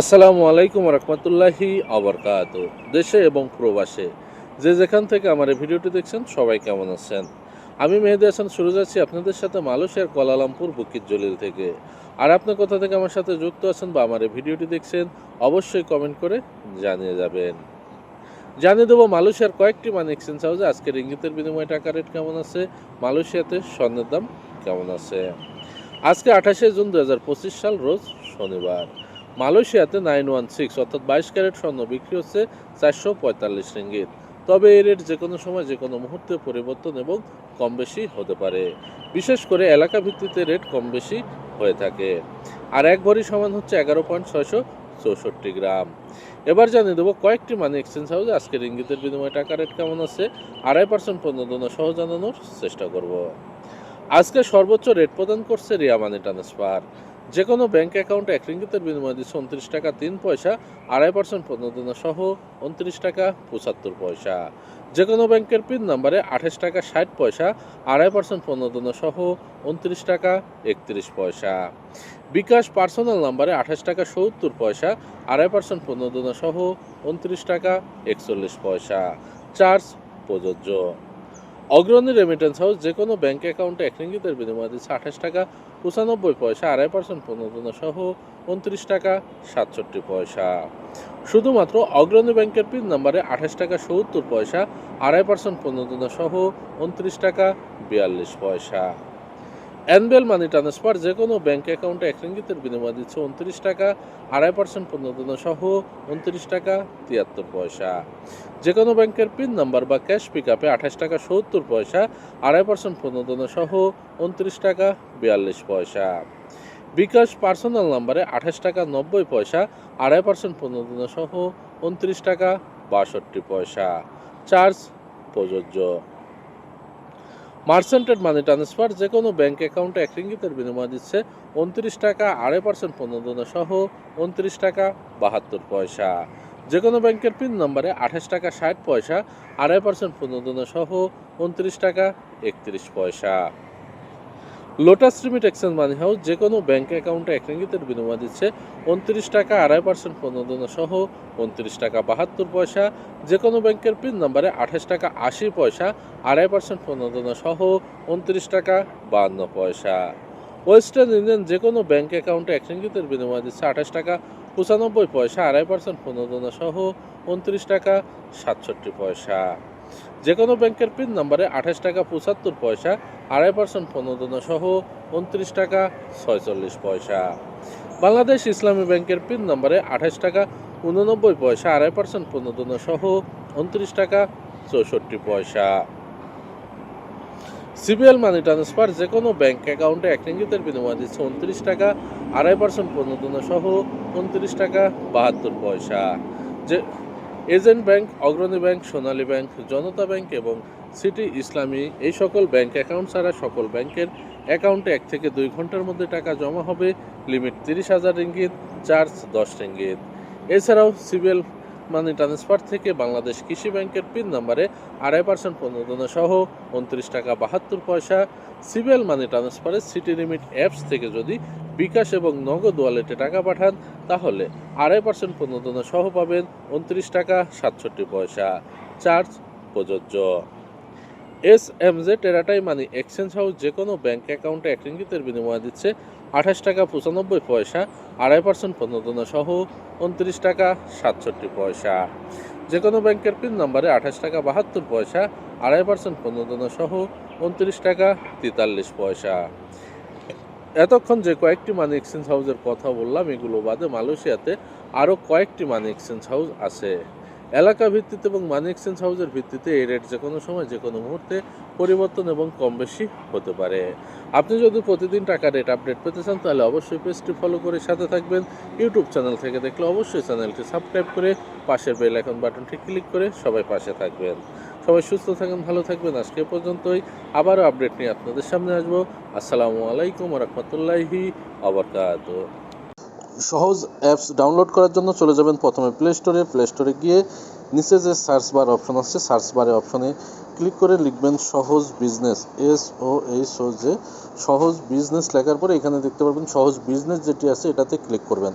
আসসালামু আলাইকুম রহমতুল্লাহি আবরকাত দেশে এবং প্রবাসে যে যেখান থেকে আমার এই ভিডিওটি দেখছেন, সবাই কেমন আছেন? আমি মেহেদি হাসান, শুরু যাচ্ছি আপনাদের সাথে মালয়েশিয়ার কোয়ালালামপুর বুকির জলিল থেকে। আর আপনি কোথা থেকে আমার সাথে যুক্ত আছেন বা আমার এই ভিডিওটি দেখছেন, অবশ্যই কমেন্ট করে জানিয়ে যাবেন। জানিয়ে দেবো মালয়েশিয়ার কয়েকটি মানি এক্সচেঞ্জ হাউসে আজকের ইঙ্গিতের বিনিময়ে টাকা রেট কেমন আছে, মালয়েশিয়াতে স্বর্ণের দাম কেমন আছে? আজকে আঠাশে জুন দু হাজার পঁচিশ সাল, রোজ শনিবার। মালয়েশিয়াতে নাইন ওয়ান সিক্স অর্থাৎ বাইশ ক্যারেট স্বর্ণ বিক্রি হচ্ছে চারশো পঁয়তাল্লিশ রিঙ্গিত। তবে এই রেট যে কোনো সময় যে কোনো মুহূর্তে পরিবর্তন এবং কম বেশি হতে পারে। বিশেষ করে এলাকা ভিত্তিতে রেট কম বেশি হয়ে থাকে। আর এক ভরি সমান হচ্ছে এগারো পয়েন্ট ছয়শো চৌষট্টি গ্রাম। এবার জানিয়ে দেবো কয়েকটি মানি এক্সচেঞ্জ হাউসে আজকের ইঙ্গিতের বিনিময়ে টাকা রেট কেমন আছে, আড়াই পার্সেন্ট পণ্য সহ জানানোর চেষ্টা করব। আজকে সর্বোচ্চ রেট প্রদান করছে রিয়া মানি ট্রান্সফার যে কোনো ব্যাংক অ্যাকাউন্টে এক রিঙ্গিতের বিনিময়ে দিচ্ছে উনত্রিশ টাকা, তিন পয়সা, আড়াই পার্সেন্ট প্রণোদনা সহ উনত্রিশ টাকা, পঁচাত্তর পয়সা। যে কোনো ব্যাংকের পিন নাম্বারে আঠাশ টাকা, ষাট পয়সা, আড়াই পার্সেন্ট প্রণোদনা সহ উনত্রিশ টাকা, একত্রিশ পয়সা। বিকাশ পার্সোনাল নাম্বারে আঠাশ টাকা, সত্তর পয়সা, আড়াই পার্সেন্ট প্রণোদনা সহ উনত্রিশ টাকা, একচল্লিশ পয়সা। চার্জ প্রযোজ্য। অগ্রণী রেমিটেন্স হাউস যে কোনো ব্যাঙ্ক অ্যাকাউন্টে এক রিঙ্গিতের বিনিময়ে দিচ্ছে আঠাশ টাকা, পঁচানব্বই পয়সা, আড়াই পার্সেন্ট প্রণোদনা সহ উনত্রিশ টাকা, সাতষট্টি পয়সা। শুধুমাত্র অগ্রণী ব্যাংকের পিন নাম্বারে আঠাশ টাকা, সত্তর পয়সা, আড়াই পার্সেন্ট প্রণোদনা সহ উনত্রিশ টাকা, বিয়াল্লিশ পয়সা। অ্যানবেল মানি ট্রান্সফার যে কোনো ব্যাঙ্ক অ্যাকাউন্টে এক রিঙ্গিতের বিনিময় দিচ্ছে উনত্রিশ টাকা, আড়াই পার্সেন্ট প্রণোদনা সহ উনত্রিশ টাকা, তিয়াত্তর পয়সা। যে কোনো ব্যাংকের পিন নাম্বার বা ক্যাশ পিক আপে আঠাশ টাকা, সত্তর পয়সা, আড়াই পার্সেন্ট প্রণোদনা সহ উনত্রিশ টাকা, বিয়াল্লিশ পয়সা। বিকাশ পার্সোনাল নাম্বারে আঠাশ টাকা, নব্বই পয়সা, আড়াই পার্সেন্ট প্রণোদনা সহ উনত্রিশ টাকা, বাষট্টি পয়সা। চার্জ প্রযোজ্য। মার্সেন্টেড মানি ট্রান্সফার যে কোনো ব্যাঙ্ক অ্যাকাউন্টে এক রিঙ্গিতের বিনিময় দিচ্ছে উনত্রিশ টাকা, আড়াই পার্সেন্ট প্রণোদনা সহ উনত্রিশ টাকা, বাহাত্তর পয়সা। যে কোনো ব্যাংকের পিন নম্বরে আঠাশ টাকা, ষাট পয়সা, আড়াই পার্সেন্ট প্রণোদনা সহ উনত্রিশ টাকা, একত্রিশ পয়সা। Lotus remit exchange money house যে কোনো ব্যাংক অ্যাকাউন্টে এক রিঙ্গিতের বিনিময় দিচ্ছে উনত্রিশ টাকা, আড়াই পার্সেন্ট প্রণোদনা সহ উনত্রিশ টাকা, বাহাত্তর পয়সা। যে কোনো ব্যাংকের পিন নম্বরে আঠাশ টাকা, আশি পয়সা, আড়াই পার্সেন্ট প্রণোদনা সহ উনত্রিশ টাকা বাহান্ন পয়সা। ওয়েস্টার্ন ইউনিয়ন যে কোনো ব্যাংক অ্যাকাউন্টে এক রিঙ্গিতের বিনিময় দিচ্ছে আঠাশ টাকা, পঁচানব্বই পয়সা, আড়াই পার্সেন্ট প্রণোদনা সহ উনত্রিশ টাকা, সাতষট্টি পয়সা। যে কোনো ব্যাংকের পিন নম্বরে আঠাশ টাকা, পঁচাত্তর পয়সা আড়াই পার্সেন্ট প্রণোদনা সহ উনত্রিশ টাকা ছয়চল্লিশ পয়সা। বাংলাদেশ ইসলামী ব্যাংকের পিন নম্বরে আঠাশ টাকা উননব্বই পয়সা, আড়াই পার্সেন্ট প্রণোদনা সহ উনত্রিশ টাকা চৌষট্টি পয়সা। সিবিএল মানি ট্রান্সফার যে কোনো ব্যাংক অ্যাকাউন্টে এক রিঙ্গিতের বিনিময় দিচ্ছে উনত্রিশ টাকা, আড়াই পার্সেন্ট প্রণোদনা সহ উনত্রিশ টাকা বাহাত্তর পয়সা। যে agent bank, Agrani bank, Sonali bank, Janata bank এবং সিটি, ইসলামী, এই সকল ব্যাংক অ্যাকাউন্ট ছাড়া সকল ব্যাংকের অ্যাকাউন্টে এক থেকে দুই ঘণ্টার মধ্যে টাকা জমা হবে। লিমিট তিরিশ হাজার রিঙ্গিত, চার্জ দশ রিঙ্গিত। এছাড়াও সিবিএল মানি ট্রান্সফার থেকে বাংলাদেশ কৃষি ব্যাংকের পিন নাম্বারে আড়াই পার্সেন্ট প্রণোদনা সহ উনত্রিশ টাকা বাহাত্তর পয়সা। সিবিএল মানি ট্রান্সফারে সিটি লিমিট অ্যাপস থেকে যদি বিকাশ এবং নগদ ওয়ালেটে টাকা পাঠান, তাহলে আড়াই পার্সেন্ট প্রণোদনা সহ পাবেন উনত্রিশ টাকা সাতষট্টি পয়সা। চার্জ প্রযোজ্য। এস এম জে টেরাটাই মানি এক্সচেঞ্জ হাউস যে কোনো ব্যাঙ্ক অ্যাকাউন্টে এক রিঙ্গিতের বিনিময় দিচ্ছে আঠাশ টাকা পঁচানব্বই পয়সা, আড়াই পার্সেন্ট প্রণোদনা সহ উনত্রিশ টাকা সাতষট্টি পয়সা। যে কোনো ব্যাংকের পিন নম্বরে আঠাশ টাকা বাহাত্তর পয়সা, আড়াই পার্সেন্ট প্রণোদনা সহ উনত্রিশ টাকা তেতাল্লিশ পয়সা। এতক্ষণ যে কয়েকটি মানি এক্সচেঞ্জ হাউসের কথা বললাম, এগুলো বাদে মালয়েশিয়াতে আরও কয়েকটি মানি এক্সচেঞ্জ হাউস আছে। এলাকা ভিত্তিতে এবং মানি এক্সচেঞ্জ হাউসের ভিত্তিতে এই রেট যে কোনো সময়, যে কোনো মুহূর্তে পরিবর্তন এবং কম বেশি হতে পারে। আপনি যদি প্রতিদিন টাকা রেট আপডেট পেতে চান, তাহলে অবশ্যই পেজটি ফলো করে সাথে থাকবেন। ইউটিউব চ্যানেল থেকে দেখলে অবশ্যই চ্যানেলটি সাবস্ক্রাইব করে পাশের বেল আইকন বাটনটি ক্লিক করে সবাই পাশে থাকবেন। সবাই সুস্থ থাকেন, ভালো থাকবেন। আজকে পর্যন্তই। আবারও আপডেট নিয়ে আপনাদের সামনে আসব। আসসালামু আলাইকুম রহমতুল্লাহি আবরকাত সহজ অ্যাপস ডাউনলোড করার জন্য চলে যাবেন প্রথমে প্লে স্টোরে প্লে স্টোরে গিয়ে নিচে যে সার্চ বার অপশন আছে সার্চ বারে অপশনে ক্লিক করে লিখবেন Shohoz business S O H O যে সহজ বিজনেস লেখার পরে এখানে দেখতে পারবেন সহজ বিজনেস যেটি আছে এটাতে ক্লিক করবেন।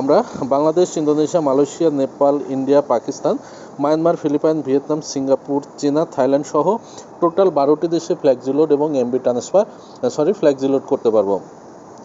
আমরা Bangladesh, Indonesia, Malaysia, Nepal, India, Pakistan, Myanmar, Philippines, Vietnam, Singapore, চীনা, থাইল্যান্ড সহ টোটাল বারোটি দেশে ফ্ল্যাক্সিলোড এবং এমবি ট্রান্সফার সরি ফ্ল্যাক্সিলোড করতে পারব।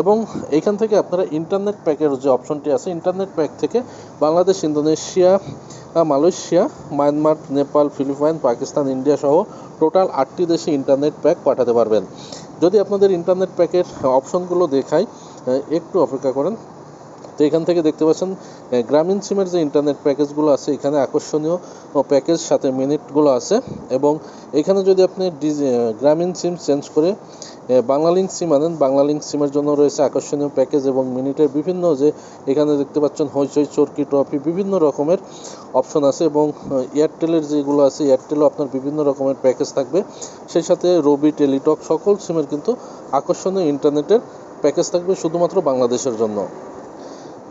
এবং এইখান থেকে আপনারা ইন্টারনেট প্যাকের যে অপশনটি আছে ইন্টারনেট প্যাক থেকে Bangladesh, Indonesia Malaysia, Myanmar, Nepal, Philippines, Pakistan, India সহ টোটাল আটটি দেশে ইন্টারনেট প্যাক পাঠাতে পারবেন। যদি আপনাদের ইন্টারনেট প্যাকের অপশনগুলো দেখাই একটু অপেক্ষা করেন। তো এখান থেকে দেখতে পাচ্ছেন গ্রামীণ সিমের যে ইন্টারনেট প্যাকেজগুলো আছে, এখানে আকর্ষণীয় প্যাকেজ সাথে মিনিটগুলো আছে। এবং এখানে যদি আপনি ডিজি গ্রামীণ সিম চেঞ্জ করে আহ, বাংলালিংক সিম আনেন। বাংলালিঙ্ক সিমের জন্য রয়েছে আকর্ষণীয় প্যাকেজ এবং মিনিটের বিভিন্ন যে এখানে দেখতে পাচ্ছেন হইচই চরকি ট্রফি বিভিন্ন রকমের অপশন আছে এবং এয়ারটেলের যেগুলো আছে এয়ারটেলও আপনার বিভিন্ন রকমের প্যাকেজ থাকবে। সেই সাথে রবি টেলিটক সকল সিমের কিন্তু আকর্ষণীয় ইন্টারনেটের প্যাকেজ থাকবে শুধুমাত্র বাংলাদেশের জন্য।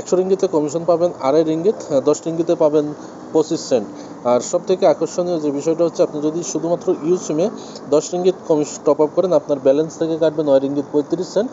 একশো রিঙ্গিতে কমিশন পাবেন, আড়াই রিঙ্গিত দশ রিঙ্গিতে পাবেন পঁচিশ সেন্ট আর সব থেকে আকর্ষণীয় যে বিষয়টা হচ্ছে, আপনি যদি শুধুমাত্র ইউ সিমে দশ রিঙ্গিত কমিশন টপ আপ করেন, আপনার ব্যালেন্স থেকে কাটবে নয় রিঙ্গিত পঁয়ত্রিশ সেন্ট